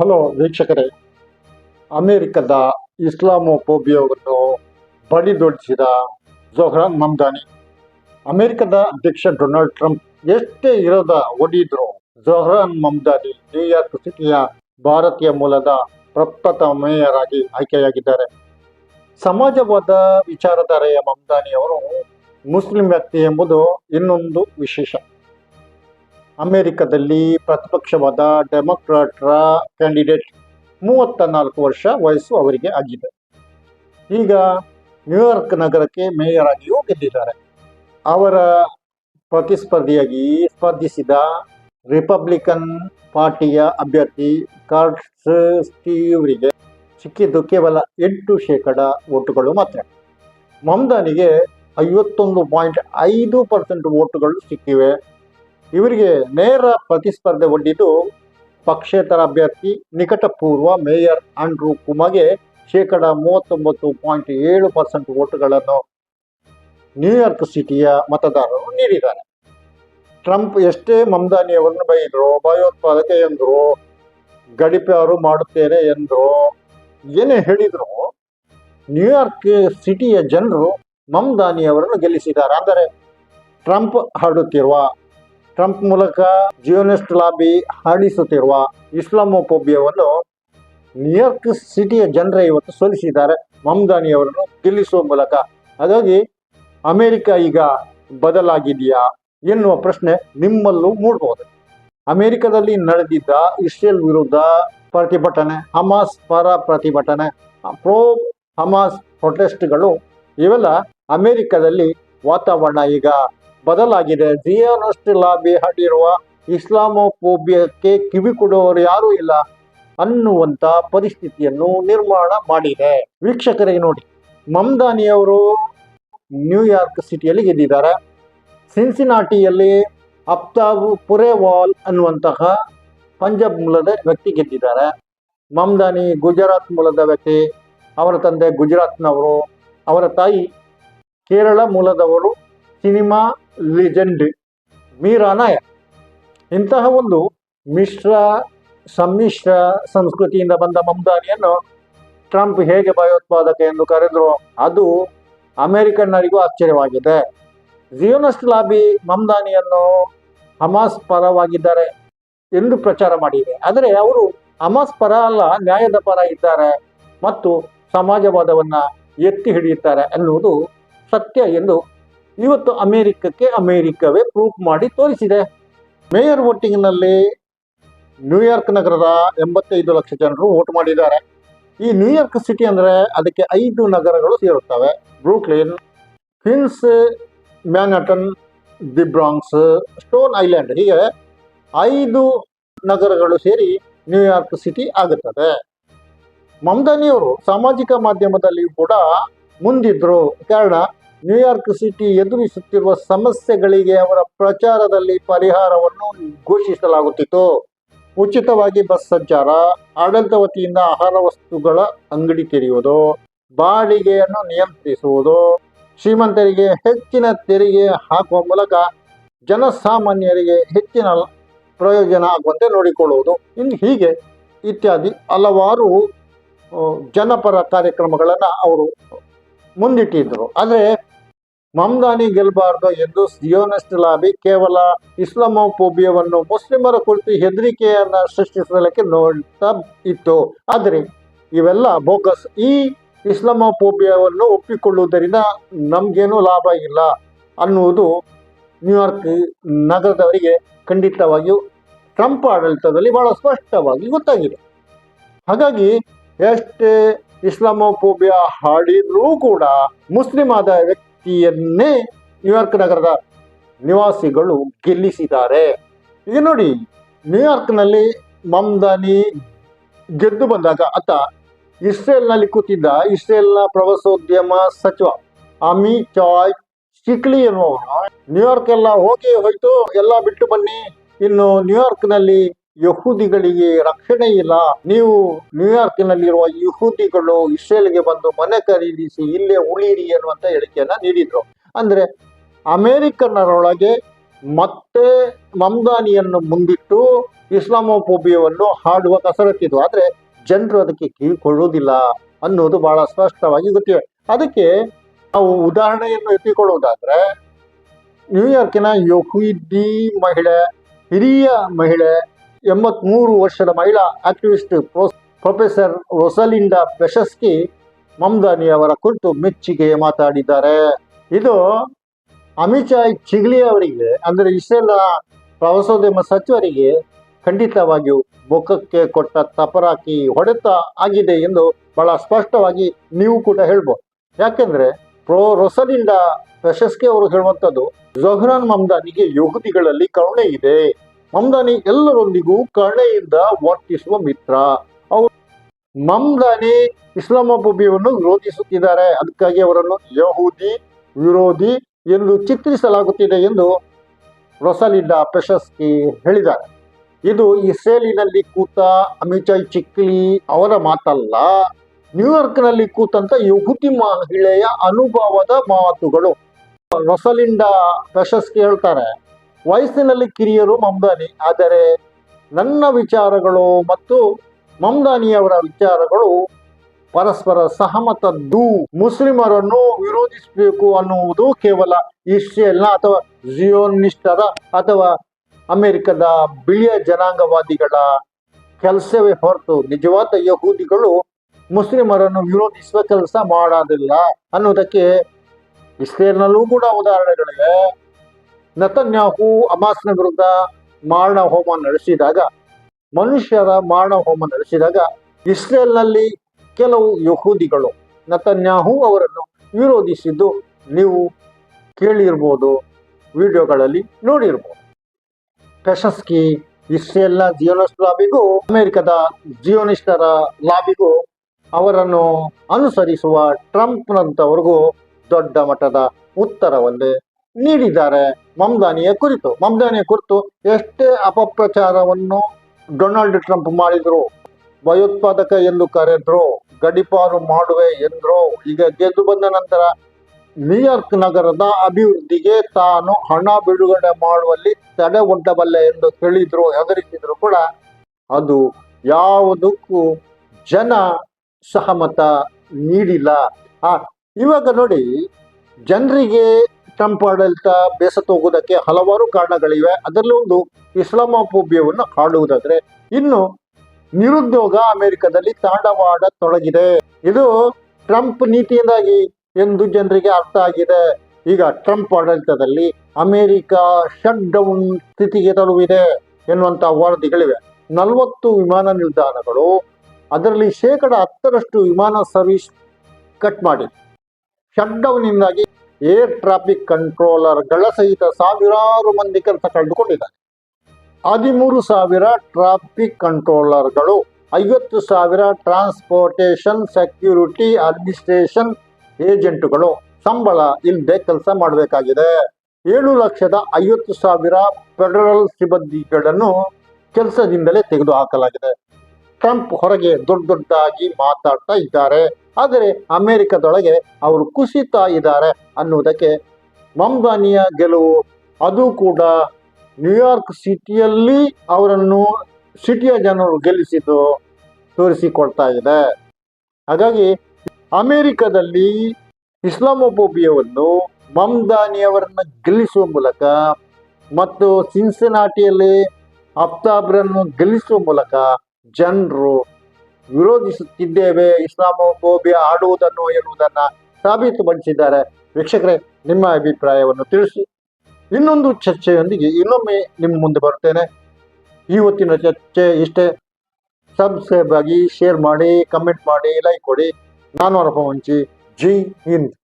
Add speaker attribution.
Speaker 1: Hello ವೀಕ್ಷಕರೇ, ಅಮೆರಿಕದ ಇಸ್ಲಾಮೋಫೋಬಿಯಾವನ್ನು ಬಡಿದೊಡಿಸಿದ ಜೊಹ್ರಾನ್ ಮಮ್ದಾನಿ. ಅಮೆರಿಕದ ಅಧ್ಯಕ್ಷ ಡೊನಾಲ್ಡ್ ಟ್ರಂಪ್ ಎಷ್ಟೇ ಇರದ ಒಡಿದ್ರು ಜೊಹ್ರಾನ್ ಮಮ್ದಾನಿ ನ್ಯೂಯಾರ್ಕ್ ಸಿಟಿಯ ಭಾರತೀಯ ಮೂಲದ ಪ್ರಪ್ರಥಮ ಮೇಯರ್ ಆಗಿ ಆಯ್ಕೆಯಾಗಿದ್ದಾರೆ. ಸಮಾಜವಾದ ವಿಚಾರಧಾರೆಯ ಮಮ್ದಾನಿ ಅವರು ಮುಸ್ಲಿಂ ವ್ಯಕ್ತಿ ಎಂಬುದು ಇನ್ನೊಂದು ವಿಶೇಷ. ಅಮೆರಿಕದಲ್ಲಿ ಪ್ರತಿಪಕ್ಷವಾದ ಡೆಮೊಕ್ರಾಟ್ರ ಕ್ಯಾಂಡಿಡೇಟ್ ಮೂವತ್ತ ನಾಲ್ಕು ವರ್ಷ ವಯಸ್ಸು ಅವರಿಗೆ ಆಗಿದೆ. ಈಗ ನ್ಯೂಯಾರ್ಕ್ ನಗರಕ್ಕೆ ಮೇಯರ್ ಆಗಿಯೂ ಗೆದ್ದಿದ್ದಾರೆ. ಅವರ ಪ್ರತಿಸ್ಪರ್ಧಿಯಾಗಿ ಸ್ಪರ್ಧಿಸಿದ ರಿಪಬ್ಲಿಕನ್ ಪಾರ್ಟಿಯ ಅಭ್ಯರ್ಥಿ ಕಾರ್ಡ್ಸ್ ಸ್ಟೀವ್ರಿಗೆ ಸಿಕ್ಕಿದ್ದು ಕೇವಲ ಎಂಟು ಶೇಕಡ ಓಟುಗಳು ಮಾತ್ರ. ಮಮ್ದಾನಿಗೆ ಐವತ್ತೊಂದು ಪಾಯಿಂಟ್ ಐದು ಪರ್ಸೆಂಟ್ ಓಟುಗಳು ಸಿಕ್ಕಿವೆ. ಇವರಿಗೆ ನೇರ ಪ್ರತಿಸ್ಪರ್ಧೆ ಒಡ್ಡಿದ್ದು ಪಕ್ಷೇತರ ಅಭ್ಯರ್ಥಿ ನಿಕಟಪೂರ್ವ ಮೇಯರ್ ಆಂಡ್ರೂ ಕುಮಗೆ ಶೇಕಡ ಮೂವತ್ತೊಂಬತ್ತು ಪಾಯಿಂಟ್ ಏಳು ಪರ್ಸೆಂಟ್ ಓಟುಗಳನ್ನು ನ್ಯೂಯಾರ್ಕ್ ಸಿಟಿಯ ಮತದಾರರು ನೀಡಿದ್ದಾರೆ. ಟ್ರಂಪ್ ಎಷ್ಟೇ ಮಮ್ದಾನಿ ಅವರನ್ನು ಬೈದ್ರು, ಭಯೋತ್ಪಾದಕ ಎಂದರು, ಗಡಿಪಾರು ಮಾಡುತ್ತೇನೆ ಎಂದರು, ಏನೇ ಹೇಳಿದ್ರು ನ್ಯೂಯಾರ್ಕ್ ಸಿಟಿಯ ಜನರು ಮಮ್ದಾನಿ ಅವರನ್ನು ಗೆಲ್ಲಿಸಿದ್ದಾರೆ. ಅಂದರೆ ಟ್ರಂಪ್ ಹರಡುತ್ತಿರುವ ಟ್ರಂಪ್ ಮೂಲಕ ಜಿಯೋನಿಸ್ಟ್ ಲಾಬಿ ಹರಡಿಸುತ್ತಿರುವ ಇಸ್ಲಾಮೋಫೋಬಿಯಾವನ್ನು ನ್ಯೂಯಾರ್ಕ್ ಸಿಟಿಯ ಜನರೇ ಇವತ್ತು ಸೋಲಿಸಿದ್ದಾರೆ. ಮಮ್ದಾನಿಯವರನ್ನು ಗೆಲ್ಲಿಸುವ ಮೂಲಕ. ಹಾಗಾಗಿ ಅಮೆರಿಕ ಈಗ ಬದಲಾಗಿದೆಯಾ ಎನ್ನುವ ಪ್ರಶ್ನೆ ನಿಮ್ಮಲ್ಲೂ ಮೂಡಬಹುದು ಅಮೆರಿಕದಲ್ಲಿ ನಡೆದಿದ್ದ ಇಸ್ರೇಲ್ ವಿರುದ್ಧ ಪ್ರತಿಭಟನೆ, ಹಮಾಸ್ ಪರ ಪ್ರತಿಭಟನೆ, ಪ್ರೋ ಹಮಾಸ್ ಪ್ರೊಟೆಸ್ಟ್ಗಳು ಇವೆಲ್ಲ ಅಮೆರಿಕದಲ್ಲಿ ವಾತಾವರಣ ಈಗ ಬದಲಾಗಿದೆ. ಜಿಯೋನಸ್ಟ್ ಲಾಬಿ ಹರಡಿರುವ ಇಸ್ಲಾಮೋಫೋಬಿಯಕ್ಕೆ ಕಿವಿ ಕೊಡುವವರು ಯಾರೂ ಇಲ್ಲ ಅನ್ನುವಂಥ ಪರಿಸ್ಥಿತಿಯನ್ನು ನಿರ್ಮಾಣ ಮಾಡಿದೆ. ವೀಕ್ಷಕರಿಗೆ ನೋಡಿ ಮಮ್ದಾನಿಯವರು ನ್ಯೂಯಾರ್ಕ್ ಸಿಟಿಯಲ್ಲಿ ಗೆದ್ದಿದ್ದಾರೆ. ಸಿನ್ಸಿನಾಟಿಯಲ್ಲಿ ಅಫ್ತಾಬ್ ಪುರೇವಾಲ್ ಅನ್ನುವಂತಹ ಪಂಜಾಬ್ ಮೂಲದ ವ್ಯಕ್ತಿ ಗೆದ್ದಿದ್ದಾರೆ. ಮಮ್ದಾನಿ ಗುಜರಾತ್ ಮೂಲದ ವ್ಯಕ್ತಿ, ಅವರ ತಂದೆ ಗುಜರಾತ್ನವರು, ಅವರ ತಾಯಿ ಕೇರಳ ಮೂಲದವರು ಸಿನಿಮಾ ಲೆಜೆಂಡ್ ಮೀರಾ ನಾಯಕ್. ಇಂತಹ ಒಂದು ಮಿಶ್ರ, ಸಮ್ಮಿಶ್ರ ಸಂಸ್ಕೃತಿಯಿಂದ ಬಂದ ಮಮ್ದಾನಿಯನ್ನು ಟ್ರಂಪ್ ಹೇಗೆ ಭಯೋತ್ಪಾದಕ ಎಂದು ಕರೆದ್ರು, ಅದು ಅಮೆರಿಕನ್ನರಿಗೂ ಆಶ್ಚರ್ಯವಾಗಿದೆ. ಜಿಯೋನಸ್ಟ್ ಲಾಬಿ ಮಮ್ದಾನಿಯನ್ನು ಹಮಾಸ್ ಪರವಾಗಿದ್ದಾರೆ ಎಂದು ಪ್ರಚಾರ ಮಾಡಿದೆ. ಆದರೆ ಅವರು ಹಮಾಸ್ ಪರ ಅಲ್ಲ, ನ್ಯಾಯದ ಪರ ಇದ್ದಾರೆ ಮತ್ತು ಸಮಾಜವಾದವನ್ನು ಎತ್ತಿ ಹಿಡಿಯುತ್ತಾರೆ ಅನ್ನುವುದು ಸತ್ಯ ಎಂದು ಇವತ್ತು ಅಮೆರಿಕಕ್ಕೆ ಅಮೆರಿಕವೇ ಪ್ರೂಫ್ ಮಾಡಿ ತೋರಿಸಿದೆ. ಮೇಯರ್ ವೋಟಿಂಗ್ನಲ್ಲಿ ನ್ಯೂಯಾರ್ಕ್ ನಗರದ ಎಂಬತ್ತೈದು ಲಕ್ಷ ಜನರು ವೋಟ್ ಮಾಡಿದ್ದಾರೆ. ಈ ನ್ಯೂಯಾರ್ಕ್ ಸಿಟಿ ಅಂದರೆ ಅದಕ್ಕೆ ಐದು ನಗರಗಳು ಸೇರುತ್ತವೆ. Brooklyn fins Manhattan the Bronx, Staten Island ಹೀಗೆ ಐದು ನಗರಗಳು ಸೇರಿ ನ್ಯೂಯಾರ್ಕ್ ಸಿಟಿ ಆಗುತ್ತದೆ. ಮಮದಾನಿಯವರು ಸಾಮಾಜಿಕ ಮಾಧ್ಯಮದಲ್ಲಿ ಕೂಡ ಮುಂದಿದ್ರು. ಕಾರಣ ನ್ಯೂಯಾರ್ಕ್ ಸಿಟಿ ಎದುರಿಸುತ್ತಿರುವ ಸಮಸ್ಯೆಗಳಿಗೆ ಅವರ ಪ್ರಚಾರದಲ್ಲಿ ಪರಿಹಾರವನ್ನು ಘೋಷಿಸಲಾಗುತ್ತಿತ್ತು. ಉಚಿತವಾಗಿ ಬಸ್ ಸಂಚಾರ, ಆಡಳಿತ ವತಿಯಿಂದ ಆಹಾರ ವಸ್ತುಗಳ ಅಂಗಡಿ ತೆರೆಯುವುದು, ಬಾಡಿಗೆಯನ್ನು ನಿಯಂತ್ರಿಸುವುದು, ಶ್ರೀಮಂತರಿಗೆ ಹೆಚ್ಚಿನ ತೆರಿಗೆ ಹಾಕುವ ಮೂಲಕ ಜನಸಾಮಾನ್ಯರಿಗೆ ಹೆಚ್ಚಿನ ಪ್ರಯೋಜನ ಆಗುವಂತೆ ನೋಡಿಕೊಳ್ಳುವುದು. ಇನ್ನು ಹೀಗೆ ಇತ್ಯಾದಿ ಹಲವಾರು ಜನಪರ ಕಾರ್ಯಕ್ರಮಗಳನ್ನು ಅವರು ಮುಂದಿಟ್ಟಿದ್ದರು. ಆದರೆ ಮಮ್ದಾನಿ ಗೆಲ್ಲಬಾರ್ದು ಎಂದು ಸಿಯೋನಿಸ್ಟ್ ಲಾಬಿ ಕೇವಲ ಇಸ್ಲಾಮೋಫೋಬಿಯಾವನ್ನು ಮುಸ್ಲಿಮರ ಕುರಿತು ಹೆದರಿಕೆಯನ್ನು ಸೃಷ್ಟಿಸಲಿಕ್ಕೆ ನೋಡ್ತಾ ಇತ್ತು. ಆದರೆ ಇವೆಲ್ಲ ಬೋಗಸ್ ಈ ಇಸ್ಲಾಮೋಫೋಬಿಯಾವನ್ನು ಒಪ್ಪಿಕೊಳ್ಳುವುದರಿಂದ ನಮಗೇನು ಲಾಭ ಇಲ್ಲ ಅನ್ನುವುದು ನ್ಯೂಯಾರ್ಕ್ ನಗರದವರಿಗೆ ಖಂಡಿತವಾಗಿಯೂ ಟ್ರಂಪ್ ಆಡಳಿತದಲ್ಲಿ ಬಹಳ ಸ್ಪಷ್ಟವಾಗಿ ಗೊತ್ತಾಗಿದೆ. ಹಾಗಾಗಿ ಎಷ್ಟೇ ಇಸ್ಲಾಮೋಫೋಬಿಯಾ ಹಾಡಿದ್ರೂ ಕೂಡ ಮುಸ್ಲಿಂ ಆದ ವ್ಯಕ್ತಿಯನ್ನೇ ನ್ಯೂಯಾರ್ಕ್ ನಗರದ ನಿವಾಸಿಗಳು ಗೆಲ್ಲಿಸಿದ್ದಾರೆ. ಈಗ ನೋಡಿ ನ್ಯೂಯಾರ್ಕ್ನಲ್ಲಿ ಮಮ್ದಾನಿ ಗೆದ್ದು ಬಂದಾಗ ಆತ ಇಸ್ರೇಲ್ನಲ್ಲಿ ಕೂತಿದ್ದ. ಇಸ್ರೇಲ್ನ ಪ್ರವಾಸೋದ್ಯಮ ಸಚಿವ ಅಮಿ ಚಾಯ್ ಚಿಕ್ಲಿ ನ್ಯೂಯಾರ್ಕ್ ಎಲ್ಲ ಹೋಗಿ ಹೋಯ್ತು. ಎಲ್ಲ ಬಿಟ್ಟು ಬನ್ನಿ. ಇನ್ನು ನ್ಯೂಯಾರ್ಕ್ನಲ್ಲಿ ಯಹೂದಿಗಳಿಗೆ ರಕ್ಷಣೆ ಇಲ್ಲ. ನೀವು ನ್ಯೂಯಾರ್ಕ್ನಲ್ಲಿರುವ ಯಹೂದಿಗಳು ಇಸ್ರೇಲ್ಗೆ ಬಂದು ಮನೆ ಖರೀದಿಸಿ ಇಲ್ಲೇ ಉಳಿಯಿರಿ ಅನ್ನುವಂತ ಹೇಳಿಕೆಯನ್ನ ನೀಡಿದ್ರು. ಅಂದ್ರೆ ಅಮೆರಿಕನ್ನರೊಳಗೆ ಮತ್ತೆ ಮಮ್ದಾನಿಯನ್ನು ಮುಂದಿಟ್ಟು ಇಸ್ಲಾಮೋಫೋಬಿಯವನ್ನು ಹಾಡುವ ಕಸರತ್ತಿದ್ದು ಆದರೆ ಜನರು ಅದಕ್ಕೆ ಕಿವಿಕೊಳ್ಳುವುದಿಲ್ಲ ಅನ್ನೋದು ಬಹಳ ಸ್ಪಷ್ಟವಾಗಿ ಗೊತ್ತಿವೆ. ಅದಕ್ಕೆ ನಾವು ಉದಾಹರಣೆಯನ್ನು ಎತ್ತಿಕೊಳ್ಳುವುದಾದ್ರೆ ನ್ಯೂಯಾರ್ಕಿನ ಯಹೂದಿ ಮಹಿಳೆ, ಹಿರಿಯ ಮಹಿಳೆ ಎಂಬತ್ಮೂರು ವರ್ಷದ ಮಹಿಳಾ ಆಕ್ಟಿವಿಸ್ಟ್ ಪ್ರೊ- ಪ್ರೊಫೆಸರ್ ರೊಸಲಿಂಡಾ ಪ್ರಶಸ್ತಿ ಮಮ್ದಾನಿ ಅವರ ಕುರಿತು ಮೆಚ್ಚುಗೆ ಮಾತಾಡಿದ್ದಾರೆ. ಇದು ಅಮಿತ್ ಚಿಗ್ಲಿ ಅವರಿಗೆ, ಅಂದರೆ ಇಸ್ರೇಲ್ನ ಪ್ರವಾಸೋದ್ಯಮ ಸಚಿವರಿಗೆ ಖಂಡಿತವಾಗಿಯೂ ಮುಖಕ್ಕೆ ಕೊಟ್ಟ ತಪರಾಕಿ ಹೊಡೆತ ಆಗಿದೆ ಎಂದು ಬಹಳ ಸ್ಪಷ್ಟವಾಗಿ ನೀವು ಕೂಡ ಹೇಳ್ಬೋದು. ಯಾಕೆಂದ್ರೆ ಪ್ರೊ ರೊಸಲಿಂಡಾ ಪ್ರಶಸ್ತಿ ಅವರು ಹೇಳುವಂಥದ್ದು, ಜೊಹ್ರಾನ್ ಮಮ್ದಾನಿಗೆ ಯಹೂದಿಗಳಲ್ಲಿ ಕರುಣೆ ಇದೆ. ಮಮ್ದಾನಿ ಎಲ್ಲರೊಂದಿಗೂ ಕರುಣೆಯಿಂದ ವರ್ತಿಸುವ ಮಿತ್ರ. ಅವರು ಮಮ್ದಾನಿ ಇಸ್ಲಾಮಾಬಿಯವನ್ನು ವಿರೋಧಿಸುತ್ತಿದ್ದಾರೆ. ಅದಕ್ಕಾಗಿ ಅವರನ್ನು ಯಹೂದಿ ವಿರೋಧಿ ಎಂದು ಚಿತ್ರಿಸಲಾಗುತ್ತಿದೆ ಎಂದು ರೊಸಲಿಂಡಾ ಪ್ರಶಸ್ತಿ ಹೇಳಿದ್ದಾರೆ. ಇದು ಇಸ್ರೇಲಿನಲ್ಲಿ ಕೂತ ಅಮಿಚಾಯ್ ಚಿಕ್ಲಿ ಅವರ ಮಾತಲ್ಲ. ನ್ಯೂಯಾರ್ಕ್ನಲ್ಲಿ ಕೂತಂತ ಯಹುದಿ ಮಹಿಳೆಯ ಅನುಭವದ ಮಾತುಗಳು. ರೊಸಲಿಂಡಾ ಪ್ರಶಸ್ತಿ ಹೇಳ್ತಾರೆ ವಯಸ್ಸಿನಲ್ಲಿ ಕಿರಿಯರು ಮಮ್ದಾನಿ, ಆದರೆ ನನ್ನ ವಿಚಾರಗಳು ಮತ್ತು ಮಮ್ದಾನಿಯವರ ವಿಚಾರಗಳು ಪರಸ್ಪರ ಸಹಮತದ್ದು ಮುಸ್ಲಿಮರನ್ನು ವಿರೋಧಿಸಬೇಕು ಅನ್ನುವುದು ಕೇವಲ ಇಸ್ರೇಲ್ನ ಅಥವಾ ಜಿಯೋನಿಸ್ಟರ ಅಥವಾ ಅಮೆರಿಕದ ಬಿಳಿಯ ಜನಾಂಗವಾದಿಗಳ ಕೆಲಸವೇ ಹೊರತು ನಿಜವಾದ ಯಹೂದಿಗಳು ಮುಸ್ಲಿಮರನ್ನು ವಿರೋಧಿಸುವ ಕೆಲಸ ಮಾಡೋದಿಲ್ಲ ಅನ್ನೋದಕ್ಕೆ ಇಸ್ರೇಲ್ನಲ್ಲೂ ಕೂಡ ಉದಾಹರಣೆಗಳಿವೆ. ನತನ್ಯಾಹು ಅಮಾಸ್ನ ವಿರುದ್ಧ ಮಾರಣ ಹೋಮ ನಡೆಸಿದಾಗ, ಮನುಷ್ಯರ ಮಾರಣ ಹೋಮ ನಡೆಸಿದಾಗ ಇಸ್ರೇಲ್ನಲ್ಲಿ ಕೆಲವು ಯಹೂದಿಗಳು ನತನ್ಯಾಹು ಅವರನ್ನು ವಿರೋಧಿಸಿದ್ದು ನೀವು ಕೇಳಿರ್ಬೋದು, ವಿಡಿಯೋಗಳಲ್ಲಿ ನೋಡಿರ್ಬೋದು. ಪ್ರಶಸ್ತಿ ಇಸ್ರೇಲ್ನ ಜಿಯೋನಿಸ್ಟ್ ಲಾಬಿಗೂ, ಅಮೆರಿಕದ ಜಿಯೋನಿಸ್ಟರ ಲಾಬಿಗೂ ಅವರನ್ನು ಅನುಸರಿಸುವ ಟ್ರಂಪ್ನಂಥವ್ರಿಗೂ ದೊಡ್ಡ ಮಟ್ಟದ ಉತ್ತರವನ್ನೇ ನೀಡಿದ್ದಾರೆ. ಮಮ್ದಾನಿಯ ಕುರಿತು ಮಮ್ದಾನಿಯ ಕುರಿತು ಎಷ್ಟೇ ಅಪಪ್ರಚಾರವನ್ನು ಡೊನಾಲ್ಡ್ ಟ್ರಂಪ್ ಮಾಡಿದ್ರು, ಭಯೋತ್ಪಾದಕ ಎಂದು ಕರೆದ್ರು, ಗಡಿಪಾರು ಮಾಡುವೆ ಎಂದ್ರು, ಈಗ ಗೆದ್ದು ಬಂದ ನಂತರ ನ್ಯೂಯಾರ್ಕ್ ನಗರದ ಅಭಿವೃದ್ಧಿಗೆ ತಾನು ಹಣ ಬಿಡುಗಡೆ ಮಾಡುವಲ್ಲಿ ತಡೆ ಉಂಟಬಲ್ಲೆ ಎಂದು ಹೇಳಿದ್ರು ಹೆದರಿಸಿದ್ರು ಕೂಡ ಅದು ಯಾವುದಕ್ಕೂ ಜನ ಸಹಮತ ನೀಡಿಲ್ಲ. ಆ, ಇವಾಗ ನೋಡಿ, ಜನರಿಗೆ ಟ್ರಂಪ್ ಆಡಳಿತ ಬೇಸತ್ತು ಹೋಗೋದಕ್ಕೆ ಹಲವಾರು ಕಾರಣಗಳಿವೆ. ಅದರಲ್ಲೂ ಒಂದು ಇಸ್ಲಾಮೋಫೋಬಿಯವನ್ನು ಕಾಡುವುದಾದ್ರೆ ಇನ್ನು ನಿರುದ್ಯೋಗ ಅಮೆರಿಕದಲ್ಲಿ ತಾಂಡವಾಡತೊಡಗಿದೆ ಇದು ಟ್ರಂಪ್ ನೀತಿಯಿಂದಾಗಿ ಎಂದು ಜನರಿಗೆ ಅರ್ಥ ಆಗಿದೆ. ಈಗ ಟ್ರಂಪ್ ಆಡಳಿತದಲ್ಲಿ ಅಮೆರಿಕ ಶಟ್ ಡೌನ್ ಸ್ಥಿತಿಗೆ ತಲುವಿದೆ ಎನ್ನುವಂತ ವರದಿಗಳಿವೆ. ನಲವತ್ತು ವಿಮಾನ ನಿಲ್ದಾಣಗಳು, ಅದರಲ್ಲಿ ಶೇಕಡ ಹತ್ತರಷ್ಟು ವಿಮಾನ ಸರ್ವಿಸ್ ಕಟ್ ಮಾಡಿ ಶಟ್ ಡೌನ್ನಿಂದಾಗಿ ಏರ್ ಟ್ರಾಫಿಕ್ ಕಂಟ್ರೋಲರ್ಗಳ ಸಹಿತ ಸಾವಿರಾರು ಮಂದಿ ಕೆಲಸ ಕಳೆದುಕೊಂಡಿದ್ದಾರೆ. ಹದಿಮೂರು ಸಾವಿರ ಟ್ರಾಫಿಕ್ ಕಂಟ್ರೋಲರ್ಗಳು ಐವತ್ತು ಸಾವಿರ ಟ್ರಾನ್ಸ್ಪೋರ್ಟೇಷನ್ ಸೆಕ್ಯೂರಿಟಿ ಅಡ್ಮಿನಿಸ್ಟ್ರೇಷನ್ ಏಜೆಂಟ್ಗಳು ಸಂಬಳ ಇಲ್ಲದೆ ಕೆಲಸ ಮಾಡಬೇಕಾಗಿದೆ. ಏಳು ಲಕ್ಷದ ಐವತ್ತು ಸಾವಿರ ಫೆಡರಲ್ ಸಿಬ್ಬಂದಿಗಳನ್ನು ಕೆಲಸದಿಂದಲೇ ತೆಗೆದುಹಾಕಲಾಗಿದೆ. ಟ್ರಂಪ್ ಹೊರಗೆ ದೊಡ್ಡ ದೊಡ್ಡದಾಗಿ ಮಾತಾಡ್ತಾ ಇದ್ದಾರೆ. ಆದರೆ ಅಮೆರಿಕದೊಳಗೆ ಅವರು ಕುಸಿತಾ ಇದ್ದಾರೆ ಅನ್ನುವುದಕ್ಕೆ ಮಂಬಾನಿಯ ಗೆಲುವು, ಅದು ಕೂಡ ನ್ಯೂಯಾರ್ಕ್ ಸಿಟಿಯಲ್ಲಿ ಅವರನ್ನು ಸಿಟಿಯ ಜನರು ಗೆಲ್ಲಿಸಿದ್ದು ತೋರಿಸಿಕೊಡ್ತಾ ಇದೆ. ಹಾಗಾಗಿ ಅಮೆರಿಕದಲ್ಲಿ ಇಸ್ಲಾಮೋಫೋಬಿಯಾವನ್ನು ಮಮ್ದಾನಿಯವರನ್ನು ಗೆಲ್ಲಿಸುವ ಮೂಲಕ ಮತ್ತು ಸಿನ್ಸಿನಾಟಿಯಲ್ಲಿ ಅಫ್ತಾಬ್ರನ್ನು ಗೆಲ್ಲಿಸುವ ಮೂಲಕ ಜನರು ವಿರೋಧಿಸುತ್ತಿದ್ದೇವೆ ಇಸ್ಲಾಮೋಫೋಬಿಯಾ ಆಡುವುದನ್ನು ಎನ್ನುವುದನ್ನು ಸಾಬೀತುಪಡಿಸಿದ್ದಾರೆ ವೀಕ್ಷಕರೇ, ನಿಮ್ಮ ಅಭಿಪ್ರಾಯವನ್ನು ತಿಳಿಸಿ. ಇನ್ನೊಂದು ಚರ್ಚೆಯೊಂದಿಗೆ ಇನ್ನೊಮ್ಮೆ ನಿಮ್ಮ ಮುಂದೆ ಬರುತ್ತೇನೆ. ಇವತ್ತಿನ ಚರ್ಚೆ ಇಷ್ಟೇ. ಸಬ್ಸ್ಕ್ರೈಬ್ ಆಗಿ ಶೇರ್ ಮಾಡಿ ಕಮೆಂಟ್ ಮಾಡಿ ಲೈಕ್ ಕೊಡಿ. ನಾನು ಅರ್ಪ ಮುಂಚಿ ಜೈ ಹಿಂದ್.